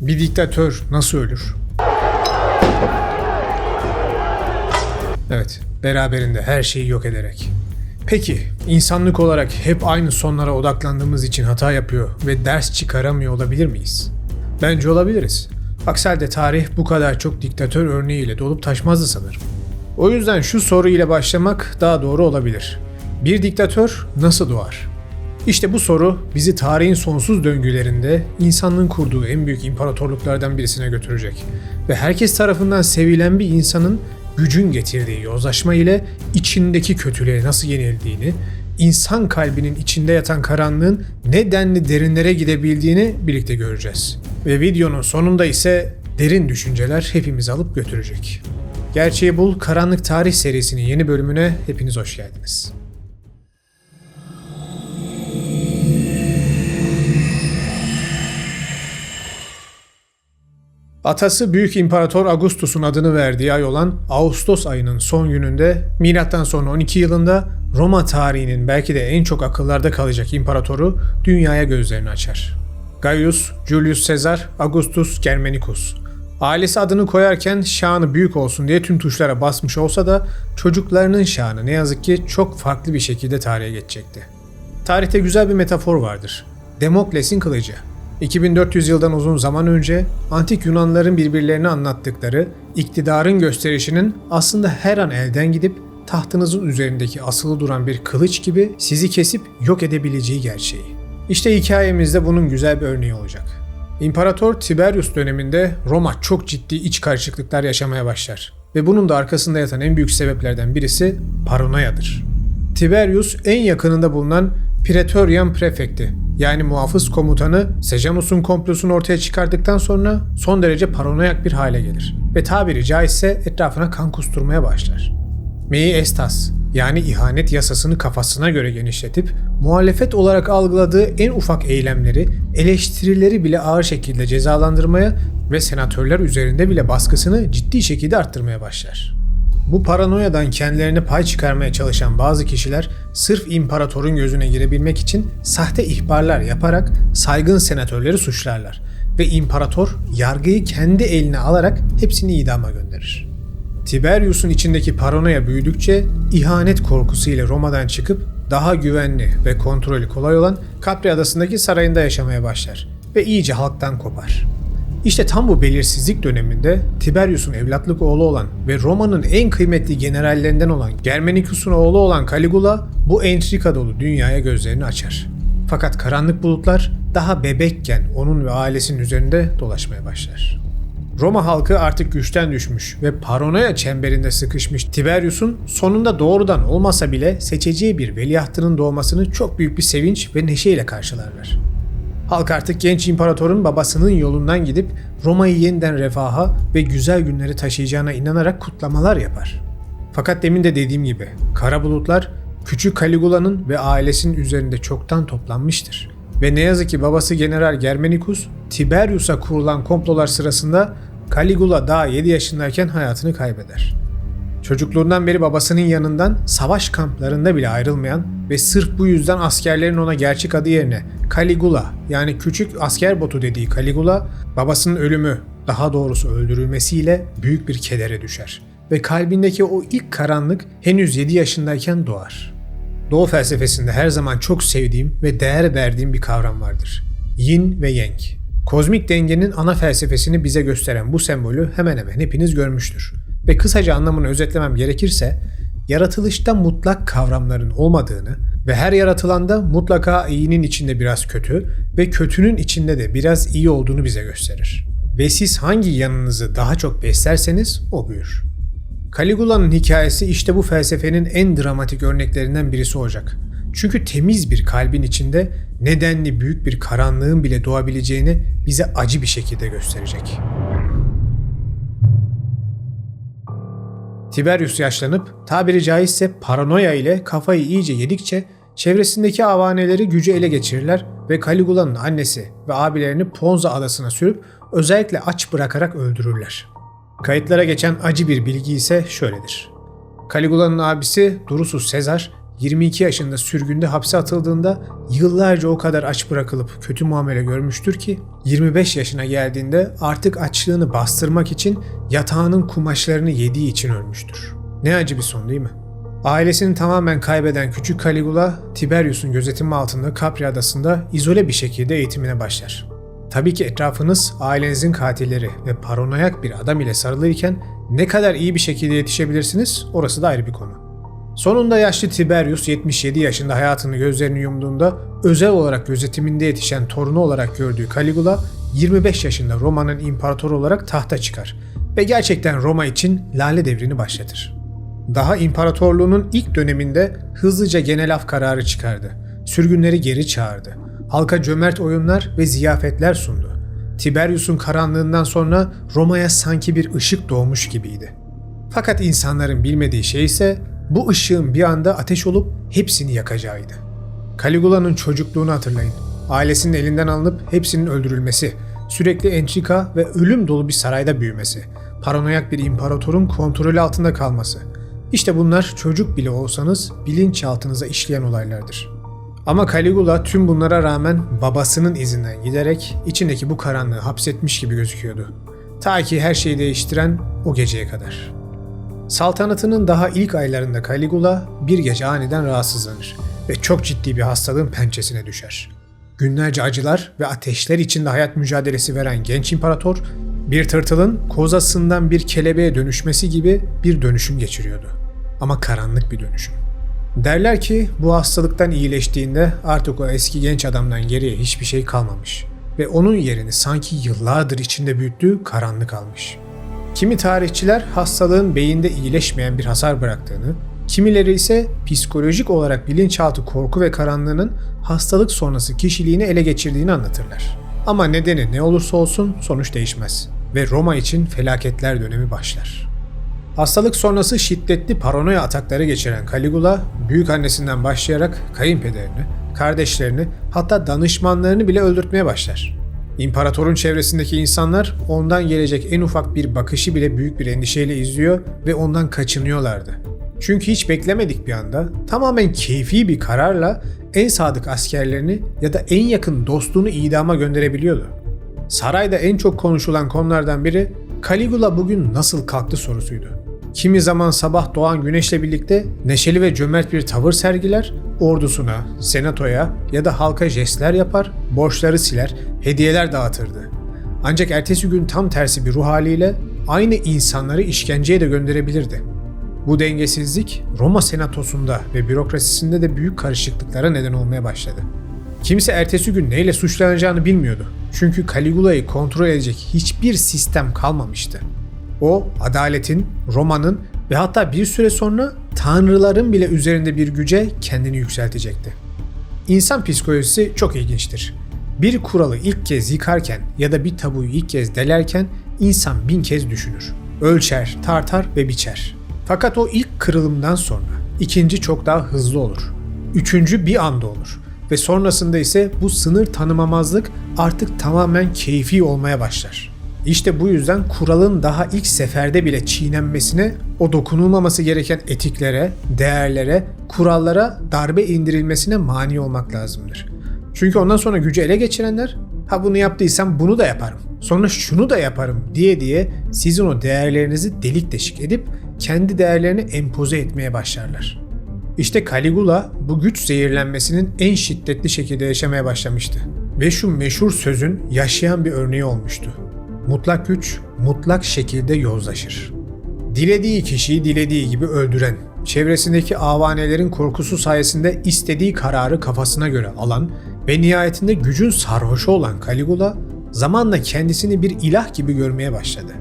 Bir diktatör nasıl ölür? Evet, beraberinde her şeyi yok ederek. Peki, insanlık olarak hep aynı sonlara odaklandığımız için hata yapıyor ve ders çıkaramıyor olabilir miyiz? Bence olabiliriz. Aksi halde tarih bu kadar çok diktatör örneğiyle dolup taşmazdı sanırım. O yüzden şu soru ile başlamak daha doğru olabilir. Bir diktatör nasıl doğar? İşte bu soru bizi tarihin sonsuz döngülerinde insanlığın kurduğu en büyük imparatorluklardan birisine götürecek. Ve herkes tarafından sevilen bir insanın gücün getirdiği yozlaşma ile içindeki kötülüğe nasıl yenildiğini, insan kalbinin içinde yatan karanlığın ne denli derinlere gidebildiğini birlikte göreceğiz. Ve videonun sonunda ise derin düşünceler hepimizi alıp götürecek. Gerçeği Bul Karanlık Tarih serisinin yeni bölümüne hepiniz hoş geldiniz. Atası Büyük İmparator Augustus'un adını verdiği ay olan Ağustos ayının son gününde milattan sonra 12 yılında Roma tarihinin belki de en çok akıllarda kalacak imparatoru dünyaya gözlerini açar. Gaius Julius Caesar Augustus Germanicus. Ailesi adını koyarken şanı büyük olsun diye tüm tuşlara basmış olsa da çocuklarının şanı ne yazık ki çok farklı bir şekilde tarihe geçecekti. Tarihte güzel bir metafor vardır. Demokles'in kılıcı. 2400 yıldan uzun zaman önce antik Yunanların birbirlerine anlattıkları iktidarın gösterişinin aslında her an elden gidip tahtınızın üzerindeki asılı duran bir kılıç gibi sizi kesip yok edebileceği gerçeği. İşte hikayemizde bunun güzel bir örneği olacak. İmparator Tiberius döneminde Roma çok ciddi iç karışıklıklar yaşamaya başlar ve bunun da arkasında yatan en büyük sebeplerden birisi paranoyadır. Tiberius en yakınında bulunan Praetorian Prefekti yani muhafız komutanı Sejanus'un komplosunu ortaya çıkardıktan sonra son derece paranoyak bir hale gelir ve tabiri caizse etrafına kan kusturmaya başlar. Mei Estas yani ihanet yasasını kafasına göre genişletip muhalefet olarak algıladığı en ufak eylemleri, eleştirileri bile ağır şekilde cezalandırmaya ve senatörler üzerinde bile baskısını ciddi şekilde arttırmaya başlar. Bu paranoyadan kendilerine pay çıkarmaya çalışan bazı kişiler sırf imparatorun gözüne girebilmek için sahte ihbarlar yaparak saygın senatörleri suçlarlar ve imparator yargıyı kendi eline alarak hepsini idama gönderir. Tiberius'un içindeki paranoya büyüdükçe ihanet korkusuyla Roma'dan çıkıp daha güvenli ve kontrolü kolay olan Capri adasındaki sarayında yaşamaya başlar ve iyice halktan kopar. İşte tam bu belirsizlik döneminde Tiberius'un evlatlık oğlu olan ve Roma'nın en kıymetli generallerinden olan Germanicus'un oğlu olan Caligula bu entrika dolu dünyaya gözlerini açar. Fakat karanlık bulutlar daha bebekken onun ve ailesinin üzerinde dolaşmaya başlar. Roma halkı artık güçten düşmüş ve paranoya çemberinde sıkışmış Tiberius'un sonunda doğrudan olmasa bile seçeceği bir veliahtının doğmasını çok büyük bir sevinç ve neşeyle karşılarlar. Halk artık genç imparatorun babasının yolundan gidip Roma'yı yeniden refaha ve güzel günleri taşıyacağına inanarak kutlamalar yapar. Fakat demin de dediğim gibi kara bulutlar küçük Caligula'nın ve ailesinin üzerinde çoktan toplanmıştır. Ve ne yazık ki babası General Germanicus, Tiberius'a kurulan komplolar sırasında Caligula daha 7 yaşındayken hayatını kaybeder. Çocukluğundan beri babasının yanından savaş kamplarında bile ayrılmayan ve sırf bu yüzden askerlerin ona gerçek adı yerine Caligula yani küçük asker botu dediği Caligula babasının ölümü daha doğrusu öldürülmesiyle büyük bir kedere düşer ve kalbindeki o ilk karanlık henüz 7 yaşındayken doğar. Doğu felsefesinde her zaman çok sevdiğim ve değer verdiğim bir kavram vardır. Yin ve Yang. Kozmik dengenin ana felsefesini bize gösteren bu sembolü hemen hemen hepiniz görmüştür. Ve kısaca anlamını özetlemem gerekirse, yaratılışta mutlak kavramların olmadığını ve her yaratılanda mutlaka iyinin içinde biraz kötü ve kötünün içinde de biraz iyi olduğunu bize gösterir. Ve siz hangi yanınızı daha çok beslerseniz o büyür. Caligula'nın hikayesi işte bu felsefenin en dramatik örneklerinden birisi olacak. Çünkü temiz bir kalbin içinde nedenli büyük bir karanlığın bile doğabileceğini bize acı bir şekilde gösterecek. Tiberius yaşlanıp tabiri caizse paranoya ile kafayı iyice yedikçe çevresindeki avaneleri gücü ele geçirirler ve Caligula'nın annesi ve abilerini Ponza adasına sürüp özellikle aç bırakarak öldürürler. Kayıtlara geçen acı bir bilgi ise şöyledir. Caligula'nın abisi Drusus Sezar 22 yaşında sürgünde hapse atıldığında yıllarca o kadar aç bırakılıp kötü muamele görmüştür ki 25 yaşına geldiğinde artık açlığını bastırmak için yatağının kumaşlarını yediği için ölmüştür. Ne acı bir son değil mi? Ailesini tamamen kaybeden küçük Caligula, Tiberius'un gözetimi altında Capri adasında izole bir şekilde eğitimine başlar. Tabii ki etrafınız ailenizin katilleri ve paranoyak bir adam ile sarılıyken ne kadar iyi bir şekilde yetişebilirsiniz orası da ayrı bir konu. Sonunda yaşlı Tiberius 77 yaşında hayatını gözlerini yumduğunda özel olarak gözetiminde yetişen torunu olarak gördüğü Caligula 25 yaşında Roma'nın imparatoru olarak tahta çıkar ve gerçekten Roma için lale devrini başlatır. Daha imparatorluğunun ilk döneminde hızlıca genel af kararı çıkardı. Sürgünleri geri çağırdı. Halka cömert oyunlar ve ziyafetler sundu. Tiberius'un karanlığından sonra Roma'ya sanki bir ışık doğmuş gibiydi. Fakat insanların bilmediği şey ise bu ışığın bir anda ateş olup hepsini yakacağıydı. Caligula'nın çocukluğunu hatırlayın. Ailesinin elinden alınıp hepsinin öldürülmesi, sürekli entrika ve ölüm dolu bir sarayda büyümesi, paranoyak bir imparatorun kontrolü altında kalması. İşte bunlar çocuk bile olsanız bilinçaltınıza işleyen olaylardır. Ama Caligula tüm bunlara rağmen babasının izinden giderek içindeki bu karanlığı hapsetmiş gibi gözüküyordu. Ta ki her şeyi değiştiren o geceye kadar. Saltanatının daha ilk aylarında Caligula bir gece aniden rahatsızlanır ve çok ciddi bir hastalığın pençesine düşer. Günlerce acılar ve ateşler içinde hayat mücadelesi veren genç imparator, bir tırtılın kozasından bir kelebeğe dönüşmesi gibi bir dönüşüm geçiriyordu. Ama karanlık bir dönüşüm. Derler ki bu hastalıktan iyileştiğinde artık o eski genç adamdan geriye hiçbir şey kalmamış ve onun yerini sanki yıllardır içinde büyüttüğü karanlık almış. Kimi tarihçiler hastalığın beyinde iyileşmeyen bir hasar bıraktığını, kimileri ise psikolojik olarak bilinçaltı korku ve karanlığının hastalık sonrası kişiliğini ele geçirdiğini anlatırlar. Ama nedeni ne olursa olsun sonuç değişmez ve Roma için felaketler dönemi başlar. Hastalık sonrası şiddetli paranoya atakları geçiren Caligula, büyük annesinden başlayarak kayınpederini, kardeşlerini hatta danışmanlarını bile öldürtmeye başlar. İmparatorun çevresindeki insanlar ondan gelecek en ufak bir bakışı bile büyük bir endişeyle izliyor ve ondan kaçınıyorlardı. Çünkü hiç beklemedik bir anda tamamen keyfi bir kararla en sadık askerlerini ya da en yakın dostluğunu idama gönderebiliyordu. Sarayda en çok konuşulan konulardan biri Caligula bugün nasıl kalktı sorusuydu. Kimi zaman sabah doğan güneşle birlikte neşeli ve cömert bir tavır sergiler, ordusuna, senatoya ya da halka jestler yapar, borçları siler, hediyeler dağıtırdı. Ancak ertesi gün tam tersi bir ruh haliyle aynı insanları işkenceye de gönderebilirdi. Bu dengesizlik Roma senatosunda ve bürokrasisinde de büyük karışıklıklara neden olmaya başladı. Kimse ertesi gün neyle suçlanacağını bilmiyordu. Çünkü Caligula'yı kontrol edecek hiçbir sistem kalmamıştı. O, adaletin, Roma'nın ve hatta bir süre sonra tanrıların bile üzerinde bir güce kendini yükseltecekti. İnsan psikolojisi çok ilginçtir. Bir kuralı ilk kez yıkarken ya da bir tabuyu ilk kez delerken insan bin kez düşünür. Ölçer, tartar ve biçer. Fakat o ilk kırılımdan sonra ikinci çok daha hızlı olur. Üçüncü bir anda olur. Ve sonrasında ise bu sınır tanımamazlık artık tamamen keyfi olmaya başlar. İşte bu yüzden kuralın daha ilk seferde bile çiğnenmesine, o dokunulmaması gereken etiklere, değerlere, kurallara darbe indirilmesine mani olmak lazımdır. Çünkü ondan sonra gücü ele geçirenler, ha bunu yaptıysam bunu da yaparım, sonra şunu da yaparım diye diye sizin o değerlerinizi delik deşik edip kendi değerlerini empoze etmeye başlarlar. İşte Caligula bu güç zehirlenmesinin en şiddetli şekilde yaşamaya başlamıştı. Ve şu meşhur sözün yaşayan bir örneği olmuştu. Mutlak güç mutlak şekilde yozlaşır. Dilediği kişiyi dilediği gibi öldüren, çevresindeki avanelerin korkusu sayesinde istediği kararı kafasına göre alan ve nihayetinde gücün sarhoşu olan Caligula zamanla kendisini bir ilah gibi görmeye başladı.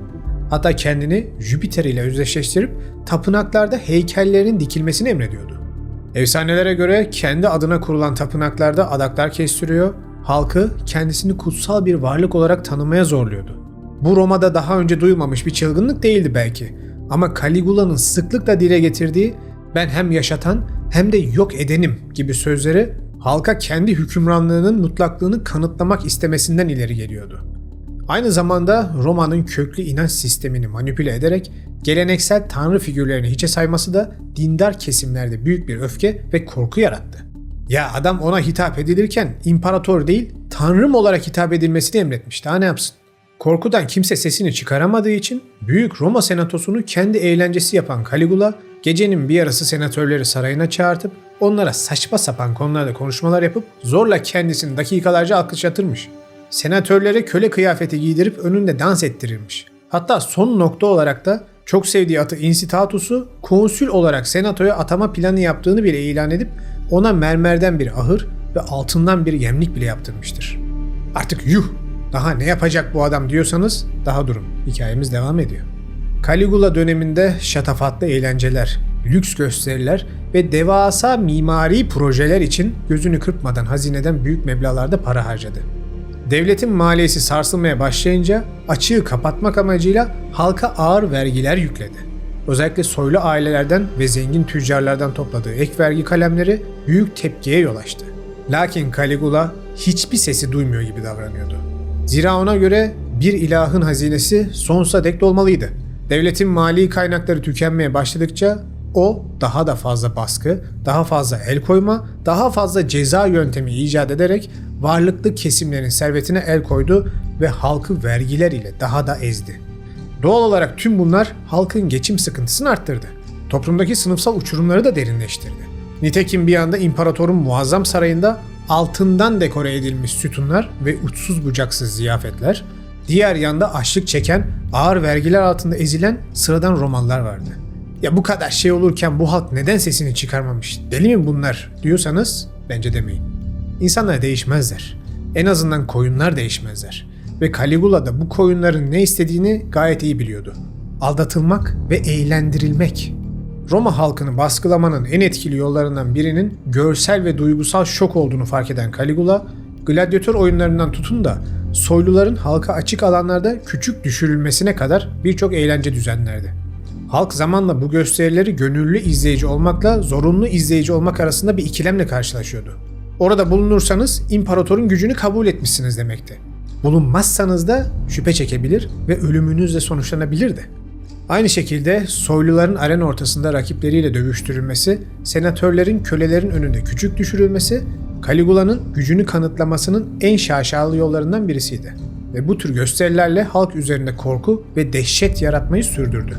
Hatta kendini Jüpiter ile özdeşleştirip tapınaklarda heykellerin dikilmesini emrediyordu. Efsanelere göre kendi adına kurulan tapınaklarda adaklar kestiriyor, halkı kendisini kutsal bir varlık olarak tanımaya zorluyordu. Bu Roma'da daha önce duyulmamış bir çılgınlık değildi belki. Ama Caligula'nın sıklıkla dile getirdiği ben hem yaşatan hem de yok edenim gibi sözleri halka kendi hükümranlığının mutlaklığını kanıtlamak istemesinden ileri geliyordu. Aynı zamanda Roma'nın köklü inanç sistemini manipüle ederek geleneksel tanrı figürlerini hiçe sayması da dindar kesimlerde büyük bir öfke ve korku yarattı. Ya adam ona hitap edilirken imparator değil tanrım olarak hitap edilmesini emretmiş. Daha ne yapsın? Korkudan kimse sesini çıkaramadığı için Büyük Roma Senatosu'nu kendi eğlencesi yapan Caligula gecenin bir yarısı senatörleri sarayına çağırtıp onlara saçma sapan konularda konuşmalar yapıp zorla kendisini dakikalarca alkışlatırmış. Senatörlere köle kıyafeti giydirip önünde dans ettirirmiş. Hatta son nokta olarak da çok sevdiği atı Incitatus'u konsül olarak senatoya atama planı yaptığını bile ilan edip ona mermerden bir ahır ve altından bir yemlik bile yaptırmıştır. Artık yuh daha ne yapacak bu adam diyorsanız daha durun. Hikayemiz devam ediyor. Caligula döneminde şatafatlı eğlenceler, lüks gösteriler ve devasa mimari projeler için gözünü kırpmadan hazineden büyük meblağlarda para harcadı. Devletin maliyesi sarsılmaya başlayınca açığı kapatmak amacıyla halka ağır vergiler yükledi. Özellikle soylu ailelerden ve zengin tüccarlardan topladığı ek vergi kalemleri büyük tepkiye yol açtı. Lakin Caligula hiçbir sesi duymuyor gibi davranıyordu. Zira ona göre bir ilahın hazinesi sonsuza dek dolmalıydı. Devletin mali kaynakları tükenmeye başladıkça o daha da fazla baskı, daha fazla el koyma, daha fazla ceza yöntemi icat ederek varlıklı kesimlerin servetine el koydu ve halkı vergiler ile daha da ezdi. Doğal olarak tüm bunlar halkın geçim sıkıntısını arttırdı. Toplumdaki sınıfsal uçurumları da derinleştirdi. Nitekim bir anda imparatorun muazzam sarayında altından dekore edilmiş sütunlar ve uçsuz bucaksız ziyafetler, diğer yanda açlık çeken, ağır vergiler altında ezilen sıradan Romalılar vardı. Ya bu kadar şey olurken bu halk neden sesini çıkarmamış? Deli mi bunlar diyorsanız bence demeyin. İnsanlar değişmezler. En azından koyunlar değişmezler. Ve Caligula da bu koyunların ne istediğini gayet iyi biliyordu. Aldatılmak ve eğlendirilmek. Roma halkını baskılamanın en etkili yollarından birinin görsel ve duygusal şok olduğunu fark eden Caligula, gladyatör oyunlarından tutun da soyluların halka açık alanlarda küçük düşürülmesine kadar birçok eğlence düzenlerdi. Halk zamanla bu gösterileri gönüllü izleyici olmakla zorunlu izleyici olmak arasında bir ikilemle karşılaşıyordu. Orada bulunursanız imparatorun gücünü kabul etmişsiniz demekti. Bulunmazsanız da şüphe çekebilir ve ölümünüzle sonuçlanabilirdi. Aynı şekilde soyluların arena ortasında rakipleriyle dövüştürülmesi, senatörlerin kölelerin önünde küçük düşürülmesi, Caligula'nın gücünü kanıtlamasının en şaşalı yollarından birisiydi. Ve bu tür gösterilerle halk üzerinde korku ve dehşet yaratmayı sürdürdü.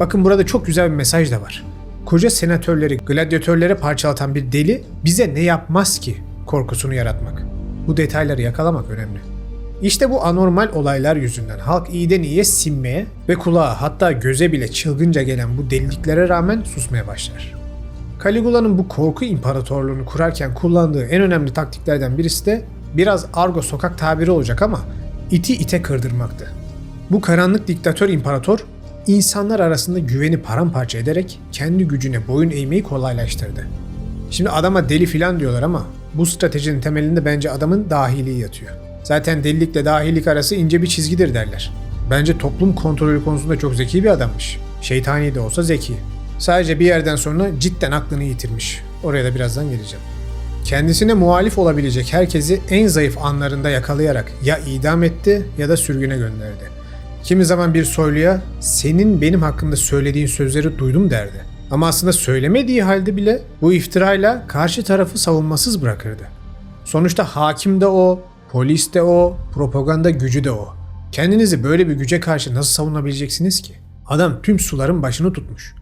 Bakın burada çok güzel bir mesaj da var. Koca senatörleri, gladyatörlere parçalatan bir deli bize ne yapmaz ki korkusunu yaratmak. Bu detayları yakalamak önemli. İşte bu anormal olaylar yüzünden halk iyiden iyiye sinmeye ve kulağa hatta göze bile çılgınca gelen bu deliliklere rağmen susmaya başlar. Caligula'nın bu korku imparatorluğunu kurarken kullandığı en önemli taktiklerden birisi de biraz argo sokak tabiri olacak ama iti ite kırdırmaktı. Bu karanlık diktatör imparator insanlar arasında güveni paramparça ederek kendi gücüne boyun eğmeyi kolaylaştırdı. Şimdi adama deli filan diyorlar ama bu stratejinin temelinde bence adamın dahiliği yatıyor. Zaten delilikle dahilik arası ince bir çizgidir derler. Bence toplum kontrolü konusunda çok zeki bir adammış. Şeytani de olsa zeki. Sadece bir yerden sonra cidden aklını yitirmiş. Oraya da birazdan geleceğim. Kendisine muhalif olabilecek herkesi en zayıf anlarında yakalayarak ya idam etti ya da sürgüne gönderdi. Kimi zaman bir soyluya senin benim hakkımda söylediğin sözleri duydum derdi. Ama aslında söylemediği halde bile bu iftirayla karşı tarafı savunmasız bırakırdı. Sonuçta hakim de o, polis de o, propaganda gücü de o. Kendinizi böyle bir güce karşı nasıl savunabileceksiniz ki? Adam tüm suların başını tutmuş.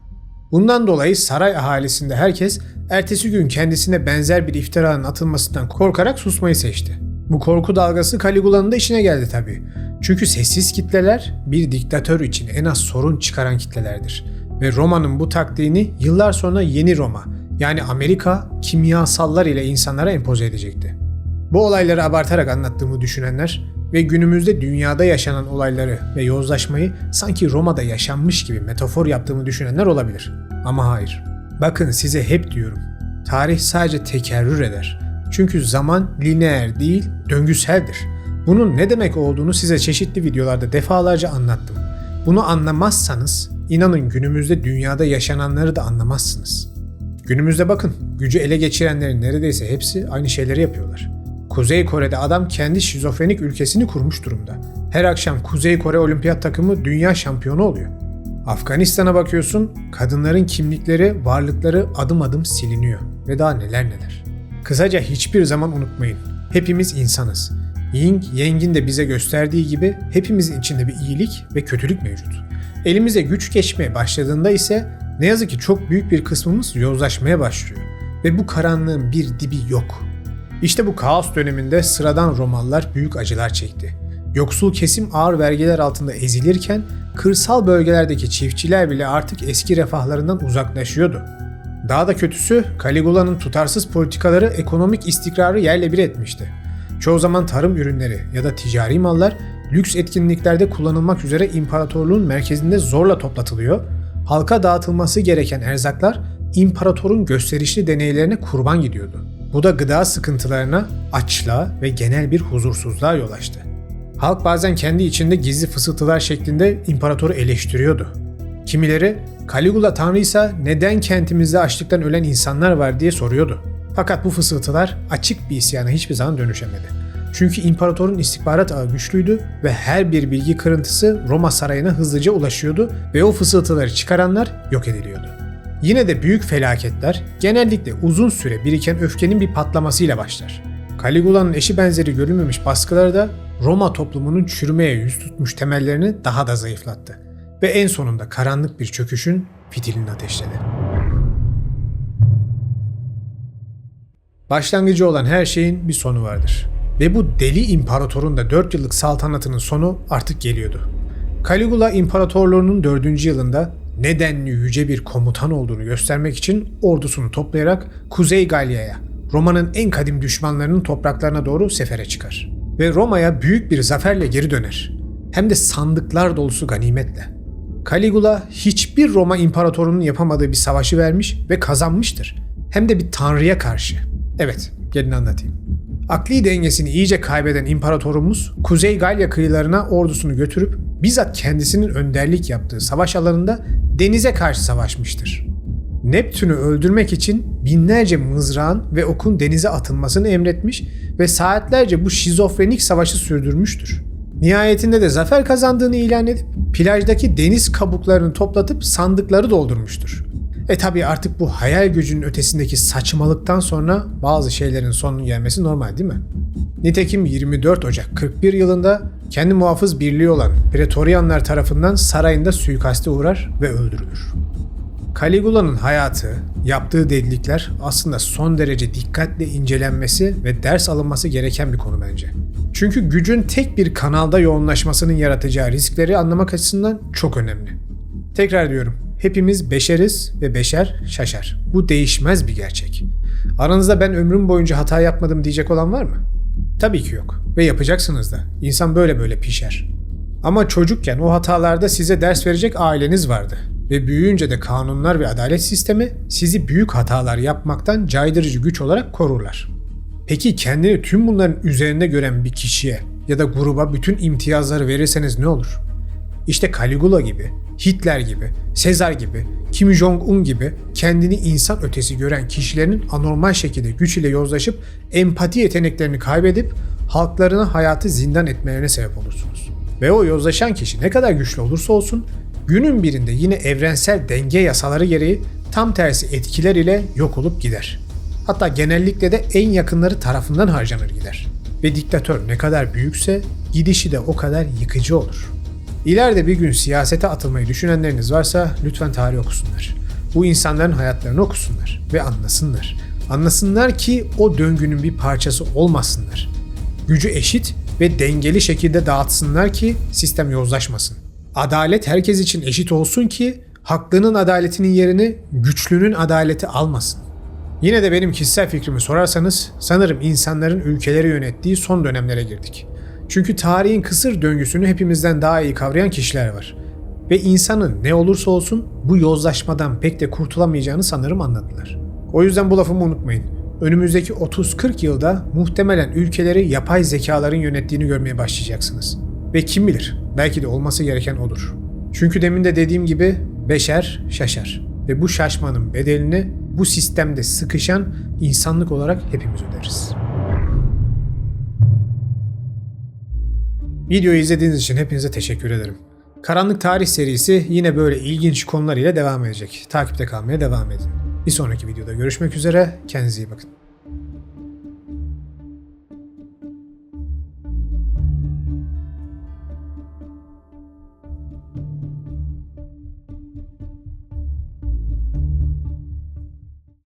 Bundan dolayı saray ahalisinde herkes ertesi gün kendisine benzer bir iftiranın atılmasından korkarak susmayı seçti. Bu korku dalgası Caligula'nın da işine geldi tabii. Çünkü sessiz kitleler bir diktatör için en az sorun çıkaran kitlelerdir. Ve Roma'nın bu taktiğini yıllar sonra yeni Roma yani Amerika kimyasallar ile insanlara empoze edecekti. Bu olayları abartarak anlattığımı düşünenler ve günümüzde dünyada yaşanan olayları ve yozlaşmayı sanki Roma'da yaşanmış gibi metafor yaptığımı düşünenler olabilir. Ama hayır. Bakın size hep diyorum. Tarih sadece tekerrür eder. Çünkü zaman lineer değil, döngüseldir. Bunun ne demek olduğunu size çeşitli videolarda defalarca anlattım. Bunu anlamazsanız inanın günümüzde dünyada yaşananları da anlamazsınız. Günümüzde bakın gücü ele geçirenlerin neredeyse hepsi aynı şeyleri yapıyorlar. Kuzey Kore'de adam kendi şizofrenik ülkesini kurmuş durumda. Her akşam Kuzey Kore olimpiyat takımı dünya şampiyonu oluyor. Afganistan'a bakıyorsun, kadınların kimlikleri, varlıkları adım adım siliniyor ve daha neler neler. Kısaca hiçbir zaman unutmayın. Hepimiz insanız. Ying, Yeng'in de bize gösterdiği gibi hepimizin içinde bir iyilik ve kötülük mevcut. Elimize güç geçmeye başladığında ise ne yazık ki çok büyük bir kısmımız yozlaşmaya başlıyor ve bu karanlığın bir dibi yok. İşte bu kaos döneminde sıradan Romalılar büyük acılar çekti. Yoksul kesim ağır vergiler altında ezilirken kırsal bölgelerdeki çiftçiler bile artık eski refahlarından uzaklaşıyordu. Daha da kötüsü Caligula'nın tutarsız politikaları ekonomik istikrarı yerle bir etmişti. Çoğu zaman tarım ürünleri ya da ticari mallar lüks etkinliklerde kullanılmak üzere imparatorluğun merkezinde zorla toplatılıyor, halka dağıtılması gereken erzaklar imparatorun gösterişli deneylerine kurban gidiyordu. Bu da gıda sıkıntılarına, açlığa ve genel bir huzursuzluğa yol açtı. Halk bazen kendi içinde gizli fısıltılar şeklinde imparatoru eleştiriyordu. Kimileri Caligula tanrıysa neden kentimizde açlıktan ölen insanlar var diye soruyordu. Fakat bu fısıltılar açık bir isyana hiçbir zaman dönüşemedi. Çünkü imparatorun istihbarat ağı güçlüydü ve her bir bilgi kırıntısı Roma sarayına hızlıca ulaşıyordu ve o fısıltıları çıkaranlar yok ediliyordu. Yine de büyük felaketler genellikle uzun süre biriken öfkenin bir patlamasıyla başlar. Caligula'nın eşi benzeri görülmemiş baskıları da Roma toplumunun çürümeye yüz tutmuş temellerini daha da zayıflattı ve en sonunda karanlık bir çöküşün fitilini ateşledi. Başlangıcı olan her şeyin bir sonu vardır. Ve bu deli imparatorun da 4 yıllık saltanatının sonu artık geliyordu. Caligula imparatorluğunun 4. yılında nedenli yüce bir komutan olduğunu göstermek için ordusunu toplayarak Kuzey Galya'ya, Roma'nın en kadim düşmanlarının topraklarına doğru sefere çıkar. Ve Roma'ya büyük bir zaferle geri döner. Hem de sandıklar dolusu ganimetle. Caligula hiçbir Roma imparatorunun yapamadığı bir savaşı vermiş ve kazanmıştır. Hem de bir tanrıya karşı. Evet, gelin anlatayım. Akli dengesini iyice kaybeden imparatorumuz Kuzey Galya kıyılarına ordusunu götürüp bizzat kendisinin önderlik yaptığı savaş alanında denize karşı savaşmıştır. Neptün'ü öldürmek için binlerce mızrağın ve okun denize atılmasını emretmiş ve saatlerce bu şizofrenik savaşı sürdürmüştür. Nihayetinde de zafer kazandığını ilan edip plajdaki deniz kabuklarını toplatıp sandıkları doldurmuştur. E tabi artık bu hayal gücünün ötesindeki saçmalıktan sonra bazı şeylerin sonunun gelmesi normal değil mi? Nitekim 24 Ocak 41 yılında kendi muhafız birliği olan Pretorianlar tarafından sarayında suikaste uğrar ve öldürülür. Caligula'nın hayatı, yaptığı delilikler aslında son derece dikkatle incelenmesi ve ders alınması gereken bir konu bence. Çünkü gücün tek bir kanalda yoğunlaşmasının yaratacağı riskleri anlamak açısından çok önemli. Tekrar diyorum, hepimiz beşeriz ve beşer şaşar. Bu değişmez bir gerçek. Aranızda ben ömrüm boyunca hata yapmadım diyecek olan var mı? Tabii ki yok ve yapacaksınız da. İnsan böyle böyle pişer. Ama çocukken o hatalarda size ders verecek aileniz vardı ve büyüyünce de kanunlar ve adalet sistemi sizi büyük hatalar yapmaktan caydırıcı güç olarak korurlar. Peki kendini tüm bunların üzerinde gören bir kişiye ya da gruba bütün imtiyazları verirseniz ne olur? İşte Caligula gibi, Hitler gibi, Sezar gibi, Kim Jong-un gibi kendini insan ötesi gören kişilerin anormal şekilde güç ile yozlaşıp empati yeteneklerini kaybedip halklarına hayatı zindan etmelerine sebep olursunuz. Ve o yozlaşan kişi ne kadar güçlü olursa olsun günün birinde yine evrensel denge yasaları gereği tam tersi etkiler ile yok olup gider. Hatta genellikle de en yakınları tarafından harcanır gider. Ve diktatör ne kadar büyükse gidişi de o kadar yıkıcı olur. İleride bir gün siyasete atılmayı düşünenleriniz varsa lütfen tarih okusunlar. Bu insanların hayatlarını okusunlar ve anlasınlar. Anlasınlar ki o döngünün bir parçası olmasınlar. Gücü eşit ve dengeli şekilde dağıtsınlar ki sistem yozlaşmasın. Adalet herkes için eşit olsun ki haklının adaletinin yerini güçlünün adaleti almasın. Yine de benim kişisel fikrimi sorarsanız sanırım insanların ülkeleri yönettiği son dönemlere girdik. Çünkü tarihin kısır döngüsünü hepimizden daha iyi kavrayan kişiler var. Ve insanın ne olursa olsun bu yozlaşmadan pek de kurtulamayacağını sanırım anladılar. O yüzden bu lafımı unutmayın. Önümüzdeki 30-40 yılda muhtemelen ülkeleri yapay zekaların yönettiğini görmeye başlayacaksınız. Ve kim bilir belki de olması gereken odur. Çünkü demin de dediğim gibi beşer şaşar. Ve bu şaşmanın bedelini bu sistemde sıkışan insanlık olarak hepimiz öderiz. Videoyu izlediğiniz için hepinize teşekkür ederim. Karanlık Tarih serisi yine böyle ilginç konular ile devam edecek. Takipte kalmaya devam edin. Bir sonraki videoda görüşmek üzere. Kendinize iyi bakın.